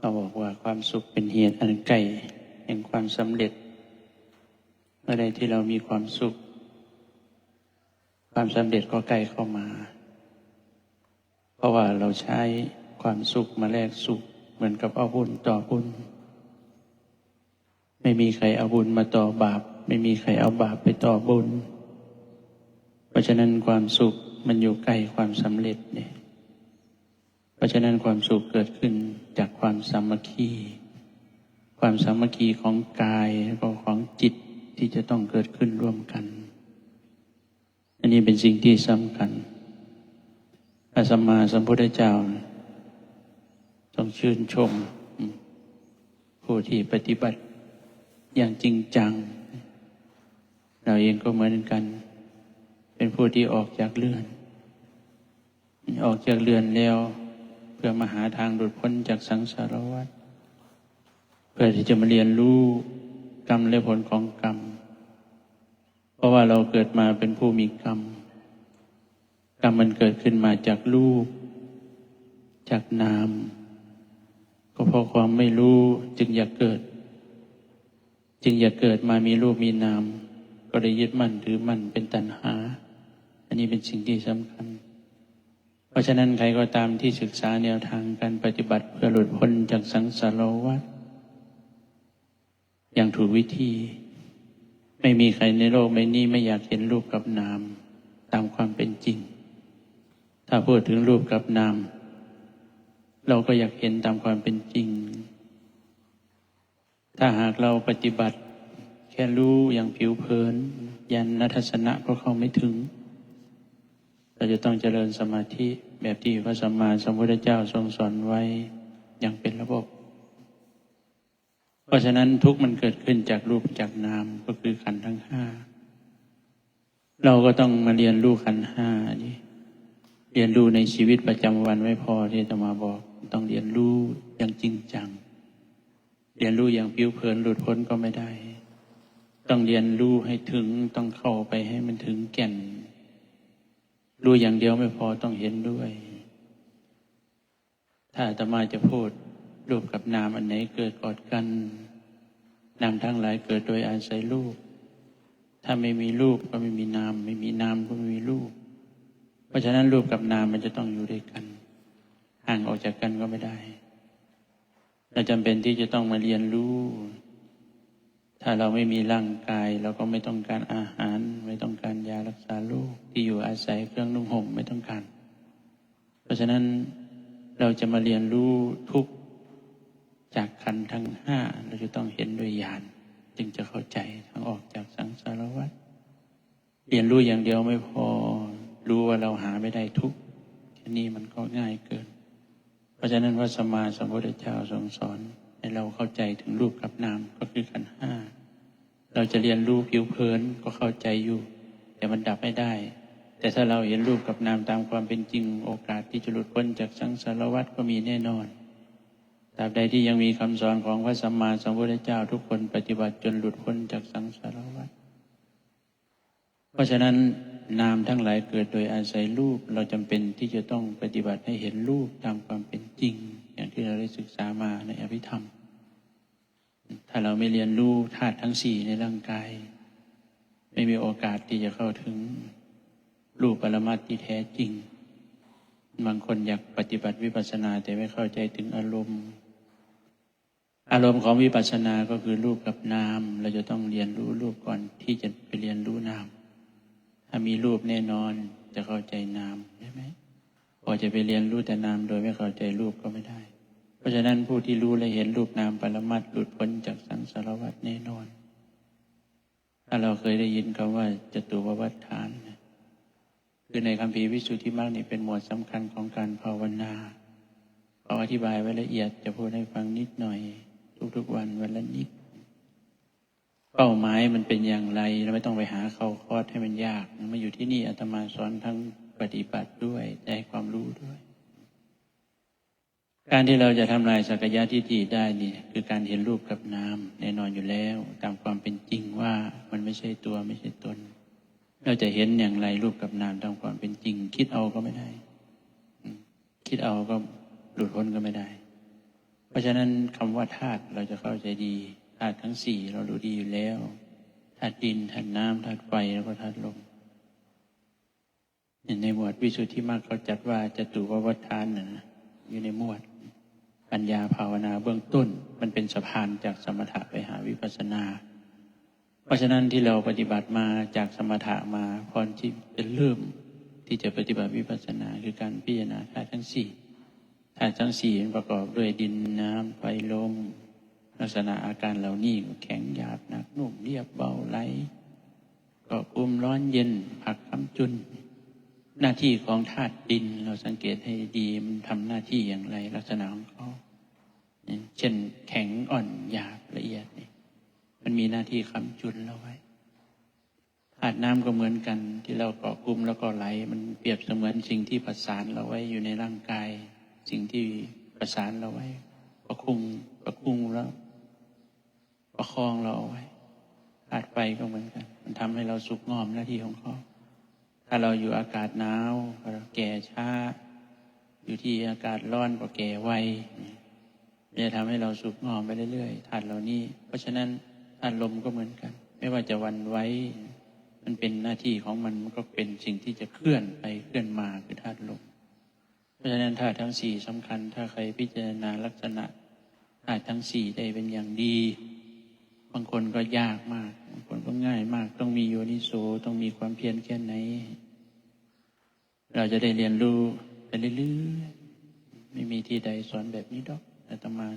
เราบอกว่าความสุขเป็นเหตุอันไกลแห่งความสำเร็จ เมื่อใดที่เรามีความสุข ความสำเร็จก็ใกล้เข้ามา เพราะว่าเราใช้ความสุขมาแลกสุข เหมือนกับเอาบุญต่อบุญ ไม่มีใครเอาบุญมาต่อบาป ไม่มีใครเอาบาปไปต่อบุญ เพราะฉะนั้นความสุขมันอยู่ใกล้ความสำเร็จเนี่ย เพราะฉะนั้นความสุขเกิดขึ้นจากความสามัคคี ความสามัคคีของกายแล้วก็ของจิตที่จะต้องเกิดขึ้นร่วมกัน อันนี้เป็นสิ่งที่สำคัญพระสัมมาสัมพุทธเจ้าต้องชื่นชม ผู้ที่ปฏิบัติอย่างจริงจัง เราเองก็เหมือนกัน เป็นผู้ที่ออกจากเรือน ออกจากเรือนแล้ว พื่อมาหาทางหลุดพ้นจากสังสารวัฏเพื่อที่จะมาเรียนรู้กรรมและผลของกรรม เพราะว่าเราเกิดมาเป็นผู้มีกรรม กรรมมันเกิดขึ้นมาจากรูป จากนาม ก็เพราะความไม่รู้จึงอยากเกิด จึงอยากเกิดมามีรูปมีนาม ก็ได้ยึดมั่นถือมั่นเป็นตัณหา อันนี้เป็นสิ่งที่สำคัญ เพราะฉะนั้นใครก็ตามที่ศึกษาแนวทางการปฏิบัติเพื่อหลุดพ้นจากสังสารวัฏอย่างถูกวิธี ไม่มีใครในโลกใบนี้ไม่อยากเห็นรูปกับนาม ตามความเป็นจริง ถ้าพูดถึงรูปกับนาม เราก็อยากเห็นตามความเป็นจริง ถ้าหากเราปฏิบัติ แค่รู้อย่างผิวเผิน ยันนัทสนะก็เข้าไม่ถึง เราจะต้องเจริญสมาธิแบบที่พระสัมมาสัมพุทธเจ้าทรงสอนไว้อย่างเป็นระบบ เพราะฉะนั้นทุกมันเกิดขึ้นจากรูปจากนามก็คือขันธ์ทั้งห้าเราก็ต้องมาเรียนรู้ขันธ์ห้านี่เรียนรู้ในชีวิตประจำวันไม่พอที่จะมาบอก ต้องเรียนรู้อย่างจริงจัง เรียนรู้อย่างผิวเผินหลุดพ้นก็ไม่ได้ ต้องเรียนรู้ให้ถึงต้องเข้าไปให้มันถึงแก่น รู้อย่างเดียวไม่พอต้องเห็นด้วย ถ้าอาตมาจะพูดรูปกับนามอันไหนเกิดกอดกัน นามทั้งหลายเกิดโดยอาศัยรูป ถ้าไม่มีรูปก็ไม่มีนาม ไม่มีนามก็ไม่มีรูป เพราะฉะนั้นรูปกับนามมันจะต้องอยู่ด้วยกัน ห่างออกจากกันก็ไม่ได้ เราจำเป็นที่จะต้องมาเรียนรู้ ถ้าเราไม่มีร่างกาย เราก็ไม่ต้องการอาหาร ไม่ต้องการยารักษาโรคที่อยู่อาศัยเครื่องนุ่งห่มไม่ต้องการ เพราะฉะนั้นเราจะมาเรียนรู้ทุกจากขันทั้งห้าเราจะต้องเห็นด้วยญาณจึงจะเข้าใจทางออกจากสังสารวัฏเรียนรู้อย่างเดียวไม่พอรู้ว่าเราหาไม่ได้ทุกแค่นี้มันก็ง่ายเกิน เพราะฉะนั้นพระสมมาสัมพุทธเจ้าทรงสอน ให้เราเข้าใจถึงรูปกับนามก็คือขันห้าเราจะเรียนรู้ผิวเผินก็เข้าใจอยู่ แต่มันดับไม่ได้ แต่ถ้าเราเห็นรูปกับนามตามความเป็นจริงโอกาสที่จะหลุดพ้นจากสังสารวัฏก็มีแน่นอนตราบใดที่ยังมีคำสอนของพระสัมมาสัมพุทธเจ้าทุกคนปฏิบัติจนหลุดพ้นจากสังสารวัฏเพราะฉะนั้น นามทั้งหลายเกิดโดยอาศัยรูป เราจำเป็นที่จะต้องปฏิบัติให้เห็นรูปตามความเป็นจริง อย่างที่เราได้ศึกษามาในอภิธรรม ถ้าเราไม่เรียนรู้ธาตุทั้งสี่ในร่างกาย ไม่มีโอกาสที่จะเข้าถึงรูปปรมัตที่แท้จริง บางคนอยากปฏิบัติวิปัสสนาแต่ไม่เข้าใจถึงอารมณ์ อารมณ์ของวิปัสสนาก็คือรูปกับนาม เราจะต้องเรียนรู้รูปก่อนที่จะไปเรียนรู้นาม ถ้ามีรูปแน่นอนจะเข้าใจนามใช่ไหมพอจะไปเรียนรู้แต่นามโดยไม่เข้าใจรูปก็ไม่ได้ เพราะฉะนั้นผู้ที่รู้และเห็นรูปนามปรมัตถ์หลุดพ้นจากสังสารวัฏแน่นอน ถ้าเราเคยได้ยินคำว่าจตุววัฏฐานคือในคำพีวิสุทธิมรรคนี่เป็นหมวดสำคัญของการภาวนาเขาอธิบายไว้ละเอียดจะพูดให้ฟังนิดหน่อย ทุกๆวันวันละนิด เป้าหมายมันเป็นอย่างไรเราไม่ต้องไปหาเขาคอร์สให้มันยากมาอยู่ที่นี่อาตมาสอนทั้งปฏิบัติด้วยได้ความรู้ด้วย การที่เราจะทำลายสักยะทิฏฐิได้นี่คือการเห็นรูปกับนามแน่นอนอยู่แล้ว ตามความเป็นจริงว่ามันไม่ใช่ตัวไม่ใช่ตน เราจะเห็นอย่างไรรูปกับนามตามความเป็นจริง คิดเอาก็ไม่ได้ คิดเอาก็หลุดพ้นก็ไม่ได้ เพราะฉะนั้นคำว่าธาตุเราจะเข้าใจดีาตุทั้งสี่เรารู้ดีอยู่แล้วธาตุดินธาตุน้ำธาตุไฟแล้วก็ธาตุลมในหมวดวิสุทธิมรรคเขาจัดว่าจตุววัฏทานนะนะอยู่ในหมวด ปัญญาภาวนาเบื้องต้น มันเป็นสะพานจากสมถะไปหาวิปัสสนา เพราะฉะนั้นที่เราปฏิบัติมาจากสมถะมาพรที่เป็นเริ่มที่จะปฏิบัติวิปัสสนาคือการพิจารณาธาตุทั้งสี่ธาตุทั้งสี่ประกอบด้วยดินน้ำไฟลม ลักษณะอาการเหล่านี้แข็งหยาบหนักนุ่มเรียบเบาไหลก็กุมร้อนเย็นผักคำจุน หน้าที่ของธาตุดินเราสังเกตให้ดีมันทำหน้าที่อย่างไรลักษณะของเขาเช่นแข็งอ่อนหยาบละเอียดนี่มันมีหน้าที่คำจุนเราไว้ธาตุน้ำก็เหมือนกัน ที่เราเกาะกลุ่มแล้วก็ไหล มันเปรียบเสมือนสิ่งที่ประสานเราไว้อยู่ในร่างกาย สิ่งที่ประสานเราไว้ประคุงประคุงแล้ว ประคองเราเอาไว้ธาตุไฟก็เหมือนกัน มันทำให้เราสุกงอมหน้าที่ของเขาถ้าเราอยู่อากาศหนาวเราแก่ช้า อยู่ที่อากาศร้อนก็แก่ไวมันจะทำให้เราสุกงอมไปเรื่อยๆธาตุเหล่านี้ เพราะฉะนั้นธาตุลมก็เหมือนกัน ไม่ว่าจะวันไว้ มันเป็นหน้าที่ของมันมันก็เป็นสิ่งที่จะเคลื่อนไปเคลื่อนมาคือธาตุลม เพราะฉะนั้นธาตุทั้งสี่สำคัญ ถ้าใครพิจารณาลักษณะธาตุทั้งสี่ได้เป็นอย่างดี บางคนก็ยากมาก บางคนก็ง่ายมาก ต้องมีโยนิโสต้องมีความเพียรแค่ไหน เราจะได้เรียนรู้ไปเรื่อยๆไม่มีที่ใดสอนแบบนี้ดอกอาตมา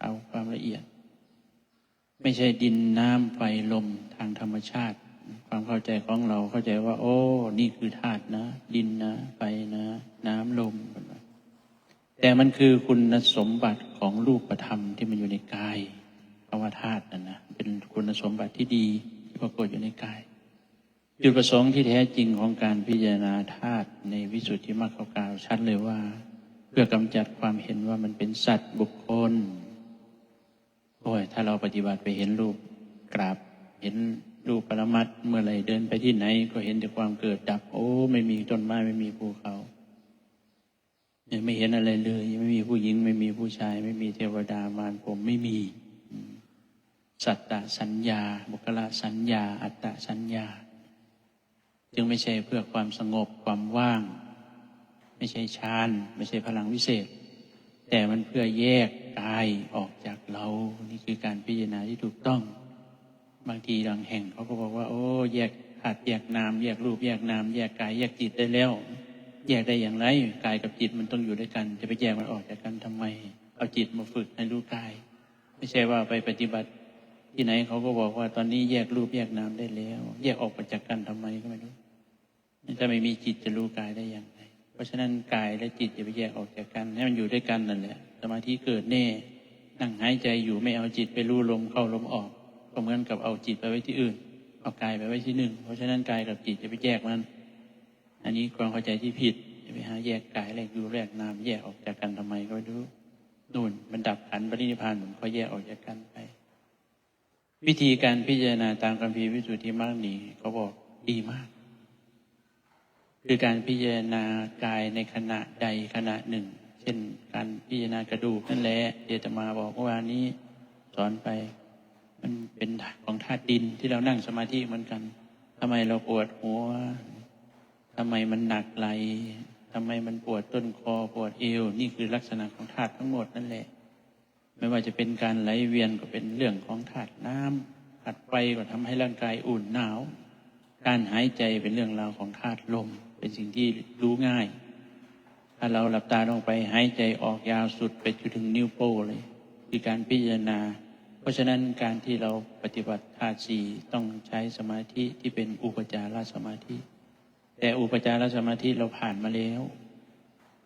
เอาความละเอียด ไม่ใช่ดินน้ำไฟลมทางธรรมชาติ ความเข้าใจของเราเข้าใจว่า โอ้ นี่คือธาตุนะ ดินนะไฟนะ น้ำลมแต่มันคือคุณสมบัติของรูปธรรมที่มันอยู่ในกาย ภาธาตุนั่นนะเป็นคุณสมบัติที่ดีที่ปรากฏอยู่ในกาย จุดประสงค์ที่แท้จริงของการพิจารณาธาตุในวิสุทธิมรรคกล่าวชัดเลยว่า เพื่อกำจัดความเห็นว่ามันเป็นสัตว์บุคคลโอ้ยถ้าเราปฏิบัติไปเห็นรูปกราบเห็นรูปปรมัตเมื่อไรเดินไปที่ไหน ก็เห็นแต่ความเกิดดับ โอ้ ไม่มีต้นไม้ไม่มีภูเขาไม่เห็นอะไรเลย ไม่มีผู้หญิง ไม่มีผู้ชาย ไม่มีเทวดามารผมไม่มี สัตตสัญญา บุคลาสัญญา อัตตสัญญา จึงไม่ใช่เพื่อความสงบความว่าง ไม่ใช่ฌานไม่ใช่พลังวิเศษ แต่มันเพื่อแยกกายออกจากเรา นี่คือการพิจารณาที่ถูกต้อง บางทีบางแห่งเขาก็บอกว่า โอ้แยกธาตุแยกนาม แยกรูป แยกนาม แยกกาย แยกจิตได้แล้ว แยกได้อย่างไรกายกับจิตมันต้องอยู่ด้วยกัน จะไปแยกมันออกจากกันทำไม เอาจิตมาฝึกให้รู้กาย ไม่ใช่ว่าไปปฏิบัติ ที่ไหนเขาก็บอกว่าตอนนี้แยกรูปแยกนามได้แล้ว แยกออกไปจากกันทำไมก็ไม่รู้ถ้าไม่มีจิตจะรู้กายได้อย่างไร เพราะฉะนั้นกายและจิตจะไปแยกออกจากกัน ให้มันอยู่ด้วยกันนั่นแหละสมาธิเกิดแน่นั่งหายใจอยู่ไม่เอาจิตไปรู้ลมเข้าลมออกก็เหมือนกับเอาจิตไปไว้ที่อื่น เอากายไปไว้ที่หนึ่ง เพราะฉะนั้นกายกับจิตจะไปแยกมัน อันนี้ความเข้าใจที่ผิดจะไปหาแยกกายแยกดูแยกนามแยกออกจากกันทำไมก็ไม่รู้นู่นมันดับขันปรินิพานผมก็แยกออกจากกันไป วิธีการพิจารณาตามคัมภีวิสุทธิมรรคนี้เขาบอกดีมาก คือการพิจารณากายในขณะใดขณะหนึ่ง เช่น การพิจารณากระดูกนั่นแหละเดตมาบอกเมื่อวานนี้สอนไป มันเป็นของธาตุดินที่เรานั่งสมาธิเหมือนกันทำไมเราปวดหัวทำไมมันหนักไหลทำไมมันปวดต้นคอปวดเอว นี่คือลักษณะของธาตุทั้งหมดนั่นแหละ ไม่ว่าจะเป็นการไหลเวียนก็เป็นเรื่องของธาตุน้ำธาตุไฟก็ทำให้ร่างกายอุ่นหนาว การหายใจเป็นเรื่องราวของธาตุลม เป็นสิ่งที่รู้ง่าย ถ้าเราหลับตาลงไปหายใจออกยาวสุดไปจนถึงนิ้วโป้งเลยคือการพิจารณา เพราะฉะนั้นการที่เราปฏิบัติธาตุสี่ต้องใช้สมาธิที่เป็นอุปจารสมาธิ แต่อุปจารสมาธิเราผ่านมาแล้ว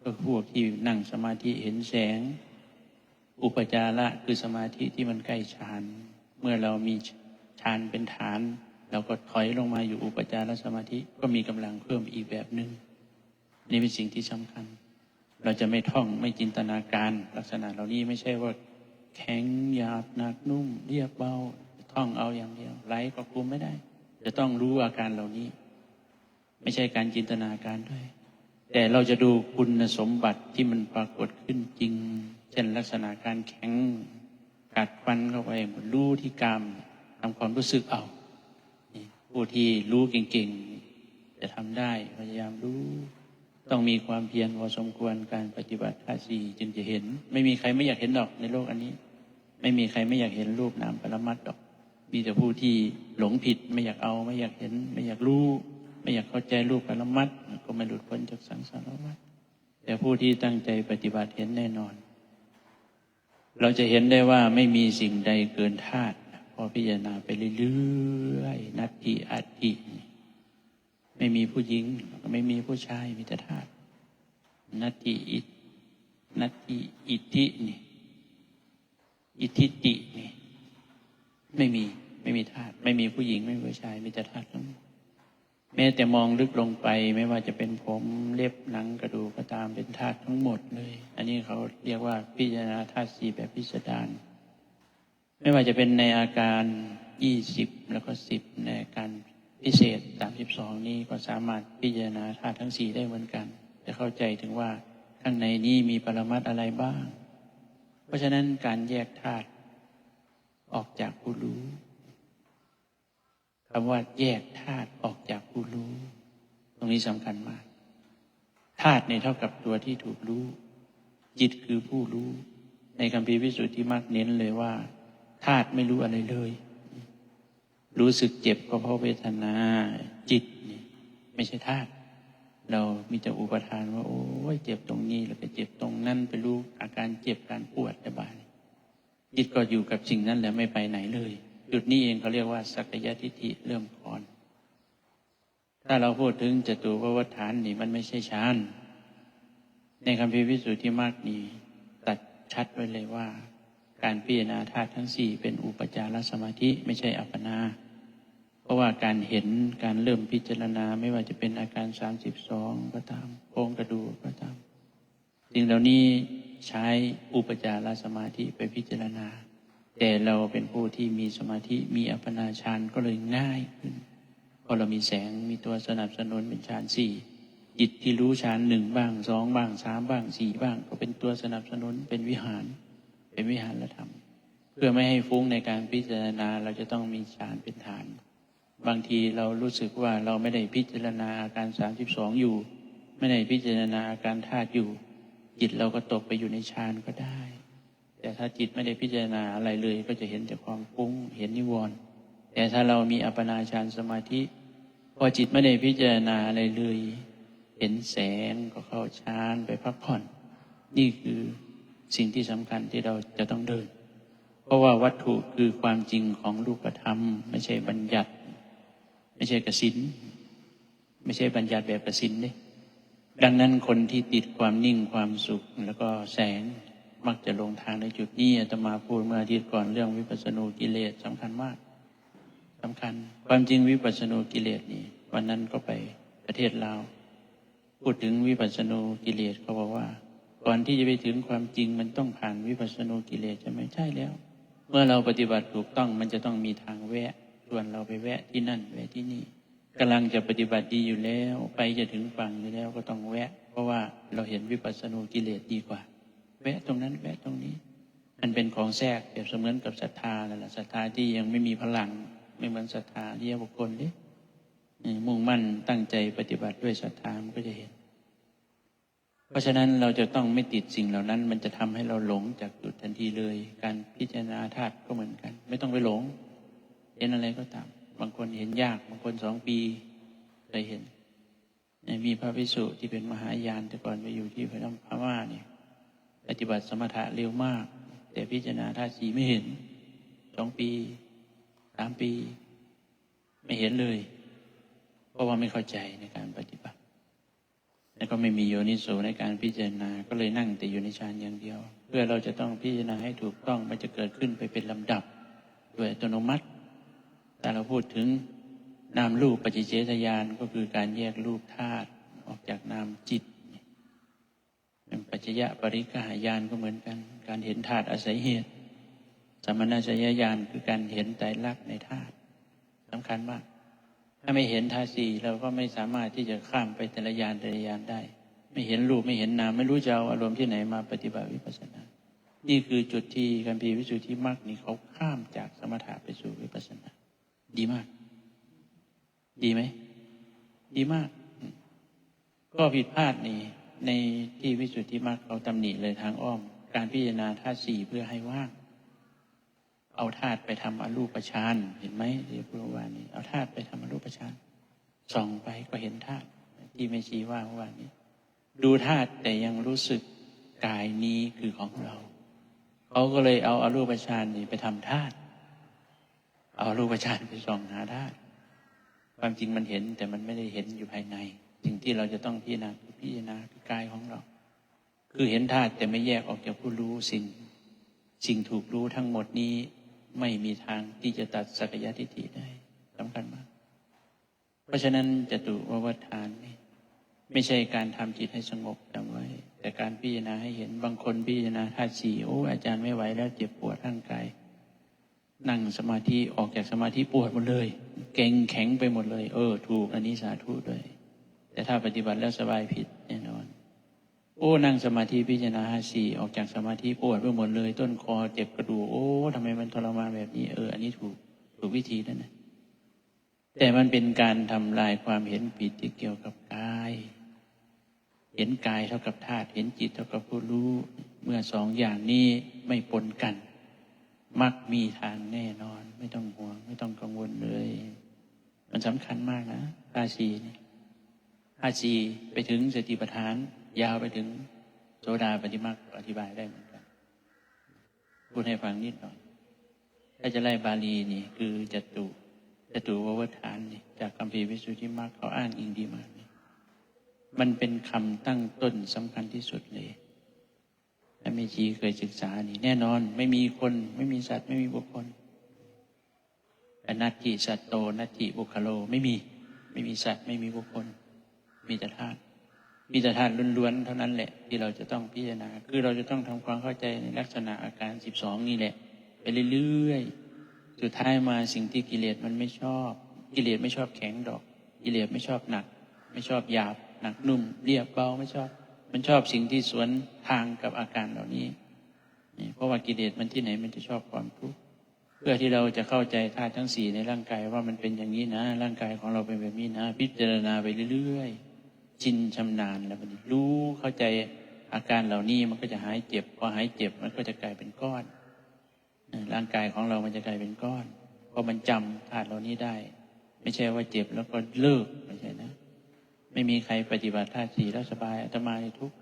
ก็พวกที่นั่งสมาธิเห็นแสง อุปจาระคือสมาธิที่มันใกล้ฌาน เมื่อเรามีฌานเป็นฐาน เราก็ถอยลงมาอยู่อุปจารสมาธิก็มีกำลังเพิ่มอีกแบบหนึง่งนี่เป็นสิ่งที่สำคัญ เราจะไม่ท่องไม่จินตนาการลักษณะเหล่านี้ไม่ใช่ว่าแข็งหยาบหนักนุ่ม เรียบเบาท่องเอาอย่างเดียวไร้ก็คุมไม่ได้ จะต้องรู้อาการเหล่านี้ ไม่ใช่การจินตนาการด้วย แต่เราจะดูคุณสมบัติที่มันปรากฏขึ้นจริง เช่นลักษณะการแข็งกัดฟันเข้าไปหมือนรู้ที่กรรมทำความรู้สึกเอาผู้ที่รู้เก่งๆ จะทำได้พยายามรู้ ต้องมีความเพียรพอสมควรการปฏิบัติท่าสี่จึงจะเห็น ไม่มีใครไม่อยากเห็นดอกในโลกอันนี้ ไม่มีใครไม่อยากเห็นรูปนามปรมัตถ์ดอก มีแต่ผู้ที่หลงผิดไม่อยากเอาไม่อยากเห็น ไม่อยากรู้ ไม่อยากเข้าใจรูปปรมัตถ์ก็ไม่หลุดพ้นจากสังสารวัฏแต่ผู้ที่ตั้งใจปฏิบัติเห็นแน่นอน เราจะเห็นได้ว่าไม่มีสิ่งใดเกินธาตุพอพิจารณาไปเรื่อยๆนัตติอัตติไม่มีผู้หญิง ไม่มีผู้ชายมีแต่ธาตุนัตติอินัตติอิทธินี่อิทธิตินี่ไม่มีไม่มีธาตุไม่มีผู้หญิง ไม่มีผู้ชายมีแต่ธาตุทั้งหมด แม้แต่มองลึกลงไปไม่ว่าจะเป็นผมเล็บหนังกระดูกก็ตามเป็นธาตุทั้งหมดเลย อันนี้เขาเรียกว่าพิจารณาธาตุสี่แบบพิสดารไม่ว่าจะเป็นในอาการยี่สิบแล้วก็สิบในอาการพิเศษสามสิบสองนี้ก็สามารถพิจารณาธาตุทั้งสี่ได้เหมือนกัน จะเข้าใจถึงว่าข้างในนี้มีปรมัตอะไรบ้าง เพราะฉะนั้นการแยกธาตุออกจากผู้รู้ คำว่าแยกธาตุออกจากผู้รู้ ตรงนี้สำคัญมากธาตุในเท่ากับตัวที่ถูกรู้ จิตคือผู้รู้ ในคำพีวิสุทธิมรรคเน้นเลยว่าธาตุไม่รู้อะไรเลย รู้สึกเจ็บก็เพราะเวทนา จิตนี่ไม่ใช่ธาตุเรามีแต่อุปทานว่า โอ้ยเจ็บตรงนี้แล้วไปเจ็บตรงนั้นไปรู้อาการเจ็บการปวดระบายจิตก็อยู่กับสิ่งนั้นแหละไม่ไปไหนเลย จุดนี้เองเขาเรียกว่าสักยะทิฏฐิเริ่มก่อน ถ้าเราพูดถึงจตุปวัฏฐานนี่มันไม่ใช่ฌานในคำพิวิสุทธิมากนี้ ตัดชัดไว้เลยว่า การพิจารณาธาตุทั้งสี่เป็นอุปจารสมาธิไม่ใช่อัปปนา เพราะว่าการเห็นการเริ่มพิจารณาไม่ว่าจะเป็นอาการสามสิบสองก็ตามโครงกระดูกก็ตามสิ่งเหล่านี้ใช้อุปจารสมาธิไปพิจารณา แต่เราเป็นผู้ที่มีสมาธิมีอัปปนาฌานก็เลยง่ายขึ้นเพราะเรามีแสงมีตัวสนับสนุนเป็นฌานสี่จิตที่รู้ฌานหนึ่งบ้างสองบ้างสามบ้างสี่บ้าง ก็เป็นตัวสนับสนุนเป็นวิหาร เป็นวิหารธรรม เพื่อไม่ให้ฟุ้งในการพิจารณาเราจะต้องมีฌานเป็นฐาน บางทีเรารู้สึกว่าเราไม่ได้พิจารณาอาการสามสิบสองอยู่ ไม่ได้พิจารณาอาการธาตุอยู่ จิตเราก็ตกไปอยู่ในฌานก็ได้ แต่ถ้าจิตไม่ได้พิจารณาอะไรเลยก็จะเห็นแต่ความฟุ้งเห็นนิวรณ์แต่ถ้าเรามีอัปนาฌานสมาธิ พอจิตไม่ได้พิจารณาอะไรเลย เห็นแสงก็เข้าฌานไปพักผ่อน นี่คือสิ่งที่สำคัญที่เราจะต้องเดิน เพราะว่าวัตถุคือความจริงของรูปธรรม ไม่ใช่บัญญัติ ไม่ใช่กสินไม่ใช่บัญญัติแบบกสินเด้ดังนั้นคนที่ติดความนิ่งความสุขแล้วก็แสง มักจะลงทางในจุดนี้อาตมาพูดเมื่ออาทิตย์ก่อนเรื่องวิปัสสนูกิเลสสำคัญมากสำคัญ ความจริงวิปัสสนูกิเลสนี่ วันนั้นก็ไปประเทศลาวพูดถึงวิปัสสนูกิเลสเขาบอกว่า ก่อนที่จะไปถึงความจริงมันต้องผ่านวิปัสสนูกิเลสใช่ไหมใช่แล้ว เมื่อเราปฏิบัติถูกต้องมันจะต้องมีทางแวะส่วนเราไปแวะที่นั่น แวะที่นี่กำลังจะปฏิบัติดีอยู่แล้ว ไปจะถึงฝั่งอยู่แล้วก็ต้องแวะ เพราะว่าเราเห็นวิปัสสนูกิเลสดีกว่า แวะตรงนั้นแวะตรงนี้ มันเป็นของแทรกเปรียบเสมือนกับศรัทธานั่นแหละศรัทธาที่ยังไม่มีพลัง ไม่เหมือนศรัทธาที่บุคคลเด้มุ่งมั่นตั้งใจปฏิบัติด้วยศรัทธามันก็จะเห็น เพราะฉะนั้นเราจะต้องไม่ติดสิ่งเหล่านั้น มันจะทำให้เราหลงจากจุดทันทีเลย การพิจารณาธาตุก็เหมือนกัน ไม่ต้องไปหลง เห็นอะไรก็ตาม บางคนเห็นยาก บางคนสองปีเคยเห็น มีพระภิกษุที่เป็นมหายานแต่ก่อนไปอยู่ที่พม่าเนี่ย ปฏิบัติสมถะเร็วมาก แต่พิจารณาธาตุสีไม่เห็นสองปีสามปี ไม่เห็นเลย เพราะว่าไม่เข้าใจในการปฏิบัติ แล้วก็ไม่มีโยนิโสในการพิจารณาก็เลยนั่งแต่อยู่ในฌานอย่างเดียว เพื่อเราจะต้องพิจารณาให้ถูกต้องมันจะเกิดขึ้นไปเป็นลำดับโดยอัตโนมัติ แต่เราพูดถึงนามรูปปัจจิเจตยานก็คือการแยกรูปธาตุออกจากนามจิต ป็นปัจจยะปริกหายานก็เหมือนกัน การเห็นธาตุอาศัยเหตุ สมณชัยญาณคือการเห็นไตรลักษณ์ในธาตุสำคัญมาก ถ้าไม่เห็นธาตุสี่เราก็ไม่สามารถที่จะข้ามไปแต่ละยานแต่ละยานได้ ไม่เห็นรูปไม่เห็นนามไม่รู้จะเอาอารมณ์ที่ไหนมาปฏิบัติวิปัสสนา นี่คือจุดที่การพีวิสุทธิมรรคนี่เขาข้ามจากสมถะไปสู่วิปัสสนา ดีมาก ดีไหม ดีมาก ก็ผิดพลาดนี่ ในที่วิสุทธิมรรคเขาตำหนิเลยทางอ้อม การพิจารณาธาตุสี่เพื่อให้ว่าง เอาธาตุไปทำอรูปฌานเห็นไหมที่พูดว่านี่เอาธาตุไปทำอรูปฌานส่องไปก็เห็นธาตุที่ไม่ชี้ว่าเมื่อวานนี้ ดูธาตุแต่ยังรู้สึกกายนี้คือของเราเขาก็เลยเอาอารูปฌานนี่ไปทำธาตุเอาอรูปฌานไปส่องหาธาตุความจริงมันเห็นแต่มันไม่ได้เห็นอยู่ภายใน สิ่งที่เราจะต้องพิจารณา พิจารณาคือกายของเรา คือเห็นธาตุแต่ไม่แยกออกจากผู้รู้สิ่ง สิ่งถูกรู้ทั้งหมดนี้ไม่มีทางที่จะตัดสักยะทิฏฐิได้สำคัญมาก เพราะฉะนั้นจตุววัฏฐานนี่ไม่ใช่การทำจิตให้สงบจำไว้ แต่การพิจารณาให้เห็นบางคนพิจารณาธาตุสี่โอ้อาจารย์ไม่ไหวแล้วเจ็บปวดร่างกายนั่งสมาธิออกจากสมาธิปวดหมดเลย เก่งแข็งไปหมดเลย เออ ถูกอันนี้สาธุด้วย แต่ถ้าปฏิบัติแล้วสบายผิดแน่นอน โอ้นั่งสมาธิพิจารณาห้าสี่ออกจากสมาธิปวดไปหมดเลย ต้นคอเจ็บกระดูกโอ้ทำไมมันทรมานแบบนี้เอออันนี้ถูกถูกวิธีแล้วนะแต่มันเป็นการทำลายความเห็นผิดที่เกี่ยวกับกาย เห็นกายเท่ากับธาตุเห็นจิตเท่ากับผู้รู้ เมื่อสองอย่างนี้ไม่ปนกัน มักมีทางแน่นอน ไม่ต้องห่วง ไม่ต้องกังวลเลย มันสำคัญมากนะอาชีนี่ อาชีไปถึงสติปัฏฐาน ยาวไปถึงโสดาปฏิมาอธิบายได้เหมือนกันพูดให้ฟังนิดหน่อย ถ้าจะไล่บาลีนี่ คือจตุจตุววัฏฐานนี่จากคำพีวิสุทธิมรรคเขาอ้างอิงดีมากเลยมันเป็นคำตั้งต้นสำคัญที่สุดเลยถ้าไม่ชีเคยศึกษานี่ แน่นอน ไม่มีคน ไม่มีสัตว์ ไม่มีบุคคลอนัตติสัตโตนัตติบุคโลไม่มี ไม่มีสัตว์ ไม่มีบุคคล มีแต่ธาตุมีแต่ธาตุล้วนๆเท่านั้นแหละที่เราจะต้องพิจารณา คือเราจะต้องทำความเข้าใจในลักษณะอาการสิบสองนี่แหละ ไปเรื่อยๆสุดท้ายมาสิ่งที่กิเลสมันไม่ชอบ กิเลสไม่ชอบแข็งดอก กิเลสไม่ชอบหนัก ไม่ชอบหยาบ หนักนุ่ม เรียบเบาไม่ชอบ มันชอบสิ่งที่สวนทางกับอาการเหล่านี้นี่เพราะว่ากิเลสมันที่ไหนมันจะชอบความทุกข์เพื่อที่เราจะเข้าใจธาตุทั้งสี่ในร่างกายว่ามันเป็นอย่างนี้นะ ร่างกายของเราเป็นแบบนี้นะ พิจารณาไปเรื่อยๆ ชินชำนาญแล้วมันรู้เข้าใจอาการเหล่านี้มันก็จะหายเจ็บพอหายเจ็บมันก็จะกลายเป็นก้อนร่างกายของเรามันจะกลายเป็นก้อนเพราะมันจำธาตุเหล่านี้ได้ ไม่ใช่ว่าเจ็บแล้วก็เลิกไม่ใช่นะ ไม่มีใครปฏิบัติธาตุสี่แล้วสบายอาตมาทุก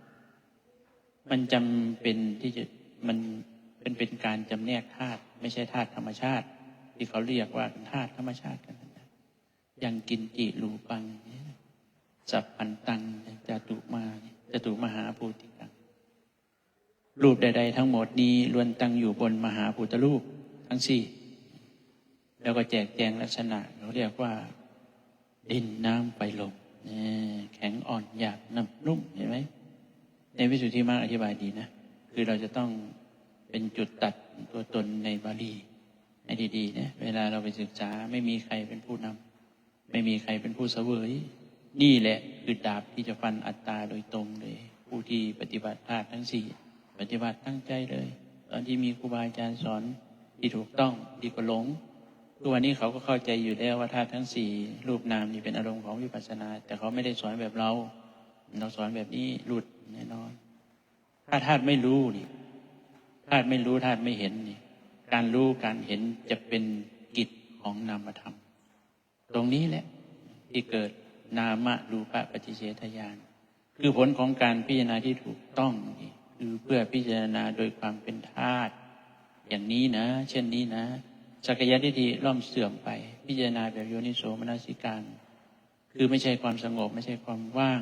มันจำเป็นที่จะมันเป็นเป็นการจำแนกธาตุไม่ใช่ธาตุธรรมชาติ ที่เขาเรียกว่าเป็นธาตุธรรมชาติกันนะอย่างกินจิรูปัง สัพพันตังจตุมาจตุมหาภูติกังรูปใด ๆ ทั้งหมดนี้ล้วนตั้งอยู่บนมหาภูตรูปทั้งสี่ แล้วก็แจกแจงลักษณะเขาเรียกว่า ดินน้ำไฟลมแข็งอ่อนหยาบน้ำนุ่มเห็นไหมในวิสุทธิมรรคอธิบายดีนะ คือเราจะต้องเป็นจุดตัดตัวตนในบาลีให้ดีๆนะเวลาเราไปศึกษาไม่มีใครเป็นผู้นำไม่มีใครเป็นผู้เสวย นี่แหละคือดาบที่จะฟันอัตตาโดยตรงเลย ผู้ที่ปฏิบัติธาตุทั้งสี่ปฏิบัติตั้งใจเลย ตอนที่มีครูบาอาจารย์สอนที่ถูกต้องดีกว่าหลงทุกวันนี้เขาก็เข้าใจอยู่แล้วว่าธาตุทั้งสี่รูปนามนี่เป็นอารมณ์ของวิปัสสนา แต่เขาไม่ได้สอนแบบเรา เราสอนแบบนี้หลุดแน่นอน ถ้าธาตุไม่รู้นี่ธาตุไม่รู้ธาตุไม่เห็นนี่ การรู้การเห็นจะเป็นกิจของนามธรรม ตรงนี้แหละที่เกิด นามะรูปะปฏิเสธญาณคือผลของการพิจารณาที่ถูกต้องนี่คือเพื่อพิจารณาโดยความเป็นธาตุอย่างนี้นะ เช่นนี้นะสักยะทิฏฐิล่อมเสื่อมไป พิจารณาแบบโยนิโสมนสิการ คือไม่ใช่ความสงบไม่ใช่ความว่าง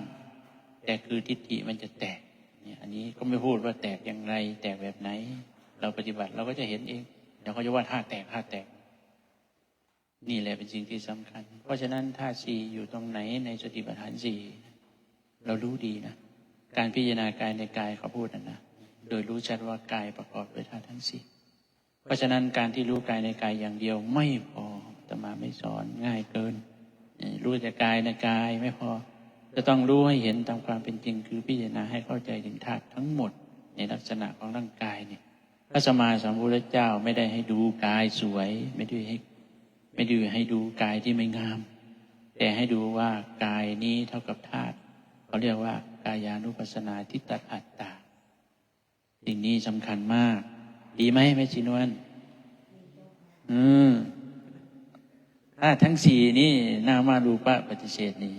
แต่คือทิฏฐิมันจะแตกเนี่ยอันนี้ก็ไม่พูดว่าแตกอย่างไร แตกแบบไหน เราปฏิบัติเราก็จะเห็นเองเดี๋ยวเขาจะว่าธาตุแตกธาตุแตก นี่แหละเป็นสิ่งที่สำคัญ เพราะฉะนั้นธาตุสี่อยู่ตรงไหนในสติปัฏฐานสี่เรารู้ดีนะ การพิจารณากายในกายเขาพูดนะนะโดยรู้ชัดว่ากายประกอบด้วยธาตุทั้งสี่เพราะฉะนั้นการที่รู้กายในกายอย่างเดียวไม่พอตมาไม่สอนง่ายเกิน รู้แต่กายในกายไม่พอ จะต้องรู้ให้เห็นตามความเป็นจริง คือพิจารณาให้เข้าใจถึงธาตุทั้งหมดในลักษณะของร่างกายเนี่ยพระสมมาสัมพุทธเจ้าไม่ได้ให้ดูกายสวย ไม่ได้ให้ ไม่ได้ให้ดูกายที่ไม่งาม แต่ให้ดูว่ากายนี้เท่ากับธาตุเขาเรียกว่ากายานุปัสสนาทิฏฐอัตตาสิ่งนี้สำคัญมาก ดีไหมแม่ชินวนอืมธาทั้งสี่นี่นามารูปะปฏิเสธนี่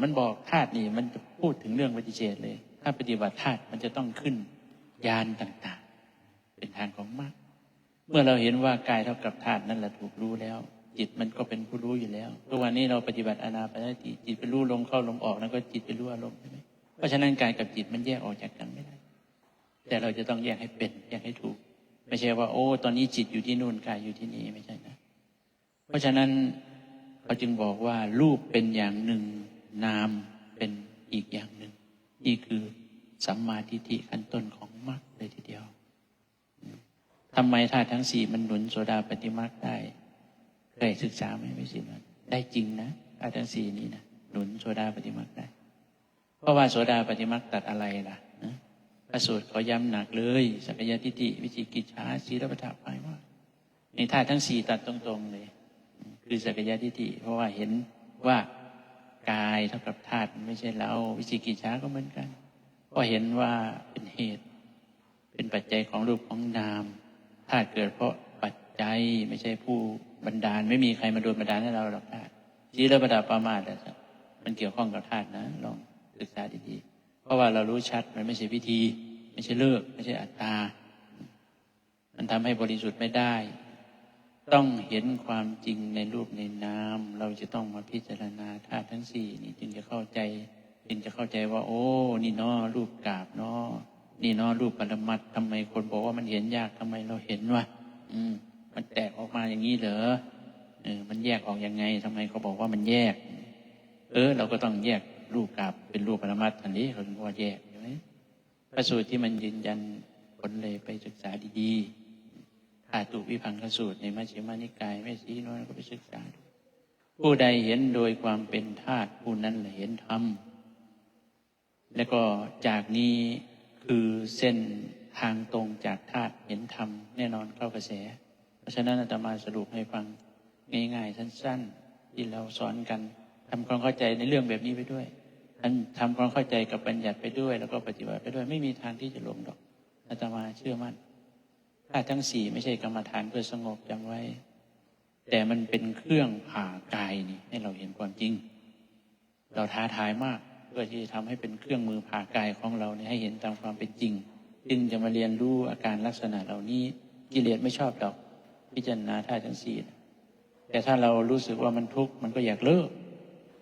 มันบอกธาตุนี่มันจะพูดถึงเรื่องปฏิเสธเลย ถ้าปฏิบัติธาตุมันจะต้องขึ้นยานต่าง ๆ เป็นทางของมรรคเมื่อเราเห็นว่ากายเท่ากับธาตุนั่นแหละถูกรู้แล้ว จิตมันก็เป็นผู้รู้อยู่แล้วทุกวันนี้เราปฏิบัติอานาปานสติจิตเป็นรู้ลมเข้าลมออกแล้วก็จิตเป็นรู้อารมณ์ใช่ไหมเพราะฉะนั้นกายกับจิตมันแยกออกจากกันไม่ได้ แต่เราจะต้องแยกให้เป็นแยกให้ถูก ไม่ใช่ว่า โอ้ตอนนี้จิตอยู่ที่นู่นกายอยู่ที่นี่ไม่ใช่นะ เพราะฉะนั้นเขาจึงบอกว่ารูปเป็นอย่างหนึ่งนามเป็นอีกอย่างหนึ่ง นี่คือสัมมาทิฏฐิขั้นต้นของมรรคเลยทีเดียวทำไมธาตุทั้งสี่มันหนุนโสดาปฏิมรรคได้ เคยศึกษาไหมไม่สิมันได้จริงนะธาตุทั้งสี่นี้นะหนุนโสดาปฏิมรรคได้ เพราะว่าโสดาปฏิมรรคตัดอะไรล่ะนะพระสูตรเขาย้ำหนักเลย สักยทิฏฐิวิจิกิจฉาสีรปัฏฐานว่าในธาตุทั้งสี่ตัดตรงๆเลย คือสักยทิฏฐิเพราะว่าเห็นว่ากายเท่ากับธาตุไม่ใช่เราวิจิกิจฉาก็เหมือนกัน ก็เห็นว่าเป็นเหตุ เป็นปัจจัยของรูปของนามธาตุเกิดเพราะ ปัจไม่ใช่ผู้บันดาล ไม่มีใครมาโดนบันดาลให้เราหรอกธาตุสีรปัฏฐานประมาทอะมันเกี่ยวข้องกับธาตุนะลองศึกษาดีๆ เพราะว่าเรารู้ชัดมันไม่ใช่พิธี ไม่ใช่เลิก ไม่ใช่อัตตา มันทำให้บริสุทธิ์ไม่ได้ ต้องเห็นความจริงในรูปในนาม เราจะต้องมาพิจารณาธาตุทั้งสี่นี่จึงจะเข้าใจจึงจะเข้าใจว่า โอ้ นี่เนาะรูปกาบเนาะนี่เนาะรูปปรมัตทำไมคนบอกว่ามันเห็นยากทำไมเราเห็นวะอืม มันแตกออกมาอย่างนี้เหรอเออมันแยกออกยังไงทำไมเขาบอกว่ามันแยก เออ เราก็ต้องแยกรูปกราบเป็นรูปปรมัตถ์อันนี้เขาถึงว่าแยกใช่ไหมพระสูตรที่มันยืนยันผลเลยไปศึกษาดีๆอาตุวิพังคสูตรในมัชฌิมานิกายแม่ชีน้อยก็ไปศึกษาดูผู้ใดเห็นโดยความเป็นธาตุผู้นั้นเห็นธรรม แล้วก็จากนี้คือเส้นทางตรงจากธาตุเห็นธรรม แน่นอนเข้ากระแส ราะฉะนั้นอาตมาสรุปให้ฟังง่ายๆสั้น ๆ ที่เราสอนกันทำความเข้าใจในเรื่องแบบนี้ไปด้วยทำความเข้าใจกับบัญญัติไปด้วย แล้วก็ปฏิบัติไปด้วย ไม่มีทางที่จะลงดอกอาตมาเชื่อมั่นธาตุทั้งสี่ไม่ใช่กรรมฐานเพื่อสงบจำไว้ แต่มันเป็นเครื่องผ่ากายนี่ให้เราเห็นความจริง เราท้าทายมากเพื่อที่จะทำให้เป็นเครื่องมือผ่ากายของเราเนี่ยให้เห็นตามความเป็นจริง จึงจะมาเรียนรู้อาการลักษณะเหล่านี้กิเลสไม่ชอบดอก พิจารณาธาตุทั้งสี่แต่ถ้าเรารู้สึกว่ามันทุกข์มันก็อยากเลิก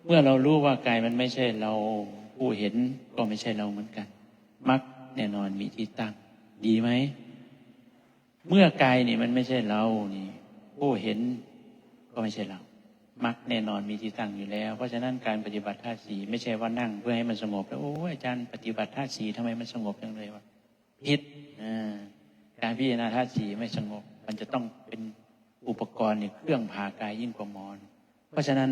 เมื่อเรารู้ว่ากายมันไม่ใช่เราผู้เห็นก็ไม่ใช่เราเหมือนกันมักแน่นอนมีที่ตั้ง ดีไหม เมื่อกายนี่มันไม่ใช่เรานี่ ผู้เห็นก็ไม่ใช่เรามักแน่นอนมีที่ตั้งอยู่แล้ว เพราะฉะนั้นการปฏิบัติท่าสีไม่ใช่ว่านั่งเพื่อให้มันสงบ แล้วโอ้อาจารย์ปฏิบัติท่าสีทำไมมันสงบจังเลยวะผิดการพิจารณาท่าสีไม่สงบ มันจะต้องเป็นอุปกรณ์เนี่ยเครื่องผ่ากายยิ่งกว่ามอน เพราะฉะนั้น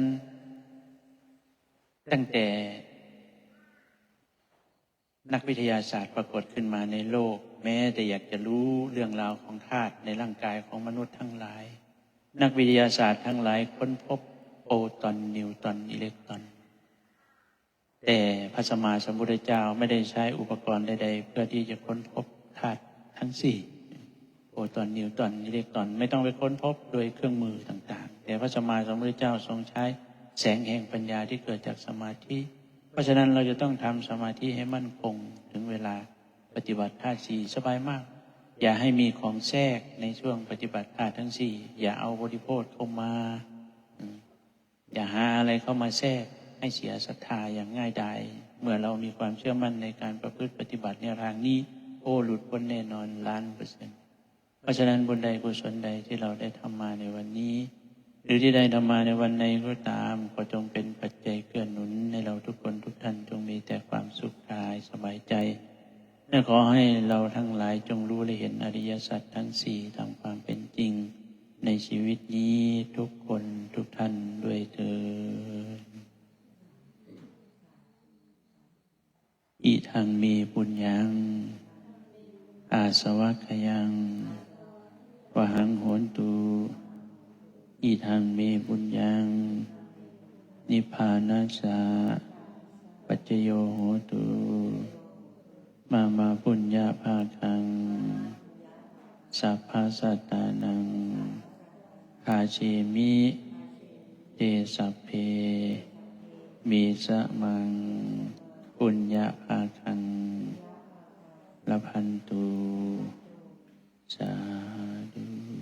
ตั้งแต่นักวิทยาศาสตร์ปรากฏขึ้นมาในโลก แม้แต่อยากจะรู้เรื่องราวของธาตุในร่างกายของมนุษย์ทั้งหลาย นักวิทยาศาสตร์ทั้งหลายค้นพบโปรตอนนิวตอนอิเล็กตรอน แต่พระสมมาสมุทธเจ้าไม่ได้ใช้อุปกรณ์ใดๆ เพื่อที่จะค้นพบธาตุทั้งสี่ โปรตอนนิวตอนอิเล็กตรอนไม่ต้องไปค้นพบโดยเครื่องมือต่างๆ แต่พระสมมาสมพุทธเจ้าทรงใช้แสงแห่งปัญญาที่เกิดจากสมาธิ เพราะฉะนั้นเราจะต้องทำสมาธิให้มั่นคงถึงเวลาปฏิบัติท่าสี่สบายมาก อย่าให้มีของแทรกในช่วงปฏิบัติท่าทั้งสี่อย่าเอาบริโภคเข้ามา อย่าหาอะไรเข้ามาแทรกให้เสียศรัทธาอย่างง่ายดายเมื่อเรามีความเชื่อมั่นในการประพฤติปฏิบัติในทางนี้ โอ้หลุดพ้นแน่นอนล้านเปอร์เซ็นต์ เพราะฉะนั้นบุญใดกุศลใดที่เราได้ทำมาในวันนี้ หรือที่ได้ทำมาในวันในก็ตามก็จงเป็นปัจจัยเกื้อหนุนในเราทุกคนทุกท่านจงมีแต่ความสุขกายสบายใจและขอให้เราทั้งหลายจงรู้และเห็นอริยสัจทั้งสี่ตามความเป็นจริง ในชีวิตนี้ทุกคนทุกท่านด้วยเถิดอิทังมีปุญญังอาสวะขยัง วหังโหนตุอีทางเมบุญยัง นิพพานาสาปัจจโยโหตุมามาปุญญาภาคัง สัพพะสัตตานังคาเชมิเตสัพเพ มีสะมัง ปุญญาภาคังละพันตุ Sadhu.